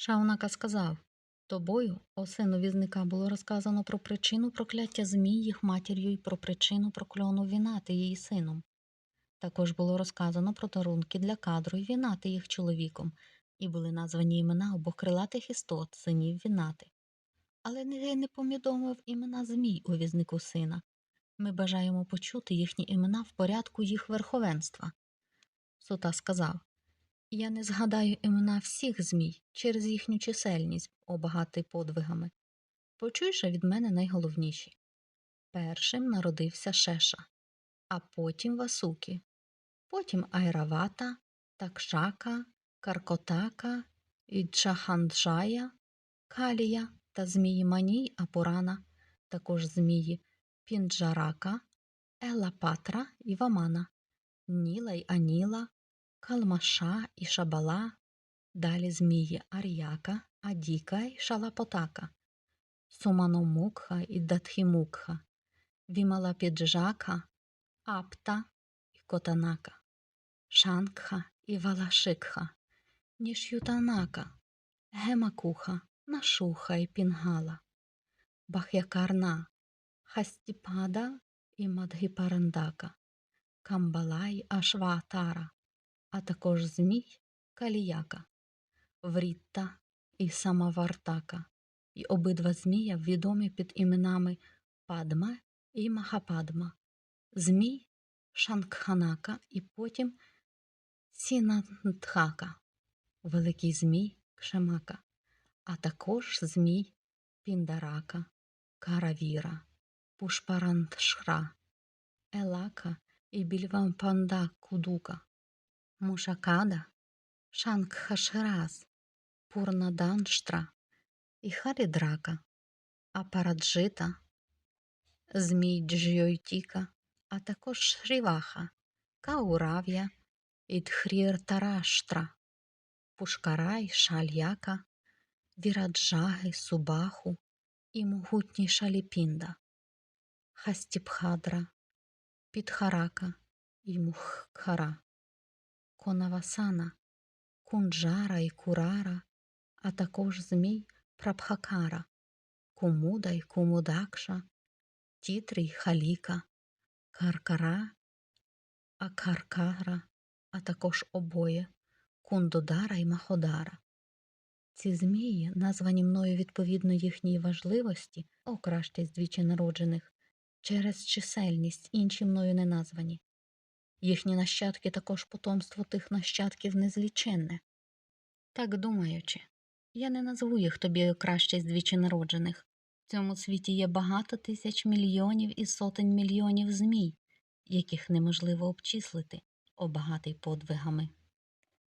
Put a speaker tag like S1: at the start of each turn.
S1: Шаунака сказав Тобою, о сину візника, було розказано про причину прокляття змій їх матір'ю і про причину прокльону Вінати її сином. Також було розказано про дарунки для кадру і Вінати їх чоловіком, і були названі імена обох крилатих істот, синів Вінати. Але не, не повідомив імена змій у візнику сина. Ми бажаємо почути їхні імена в порядку їх верховенства. Сута сказав Я не згадаю імена всіх змій через їхню чисельність, обагатий подвигами. Почуй же від мене найголовніші. Першим народився Шеша, а потім Васуки, потім Айравата, Такшака, Каркотака, Іджаханджая, Калія та змії Маній Апурана, також змії Пінджарака, Елапатра і Вамана, Ніла й Аніла, Калмаша і Шабала, далі змії Ар'яка, Адіка й Шалапотака, Суманомукха і Датхімукха, Вімалапіджака, Апта і Котанака, Шангха і Валашикха, Ніш'ютанака, Гемакуха, Нашуха і Пінгала, Бах'якарна, Хастіпада і Мадгіпарандака, Камбалай Ашватара, а також змій Каліяка, Врітта і Самавартака, і обидва змія відомі під іменами Падма і Махападма, змій Шангханака і потім Сінантхака, великий змій Кшемака, а також змій Піндарака, Каравіра, Пушпарантшра, Елака і Більвампанда Кудука, Мушакада, Шангхашираз, Пурнаданштра і Харідрака, Апараджита, Змій а також Шріваха, Каурав'я і Дхріртараштра, Пушкарай, Шальяка, Віраджаги, Субаху і могутній Шаліпінда, Хастіпхадра, Підхарака і Муххара, Конавасана, Кунджара і Курара, а також змій Прабхакара, Кумуда й Кумудакша, Тітри й Халіка, Каркара, Акаркара, а також обоє Кундодара й Маходара. Ці змії, названі мною відповідно їхній важливості, о краще з двічі народжених, через чисельність інші мною не названі. Їхні нащадки також потомство тих нащадків незліченне. Так думаючи, я не назву їх тобі краще з двічі народжених. В цьому світі є багато тисяч мільйонів і сотень мільйонів змій, яких неможливо обчислити, обагатий подвигами.